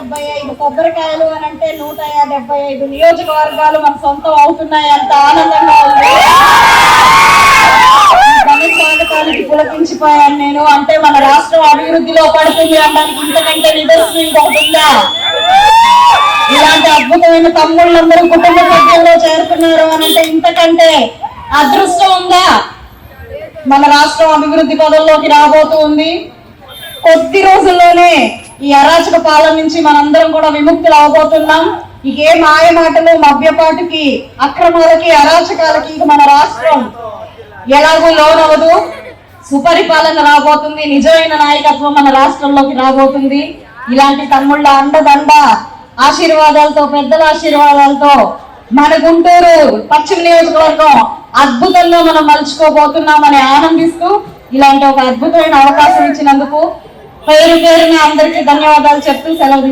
డెబ్బై ఐదు కొబ్బరికాయలు అని అంటే నూట డెబ్బై ఐదు నియోజకవర్గాలు మన సొంతం అవుతున్నాయి అంత ఆనందంగా ఉంది. ఘన పులకించిపోయాను నేను. అంటే మన రాష్ట్రం అభివృద్ధిలో పడుతుంది అనడానికి ఇంతకంటే నిదర్శనం ఇంకొకటి ఉందా? ఇలాంటి అద్భుతమైన తమ్ముళ్ళందరూ కుటుంబ సభ్యుల్లో చేరుకున్నారు అని అంటే ఇంతకంటే అదృష్టం ఉందా? మన రాష్ట్రం అభివృద్ధి పదంలోకి రాబోతూ ఉంది. కొద్ది రోజుల్లోనే ఈ అరాచక పాలన నుంచి మనందరం కూడా విముక్తులు అవబోతున్నాం. ఇక ఏ మాయ మాటలు మభ్యపాటుకి అక్రమాలకి అరాచకాలకి ఇక మన రాష్ట్రం ఎలాగూ లోనవదు సుపరిపాలన రాబోతుంది. నిజమైన నాయకత్వం మన రాష్ట్రంలోకి రాబోతుంది. ఇలాంటి తమ్ముళ్ళ అండదండ ఆశీర్వాదాలతో పెద్దల ఆశీర్వాదాలతో మన గుంటూరు పశ్చిమ నియోజకవర్గం అద్భుతంలో మనం మలుచుకోబోతున్నామని ఆనందిస్తూ ఇలాంటి ఒక అద్భుతమైన అవకాశం ఇచ్చినందుకు పేరు పేరున అందరికీ ధన్యవాదాలు చెప్తూ సెలవు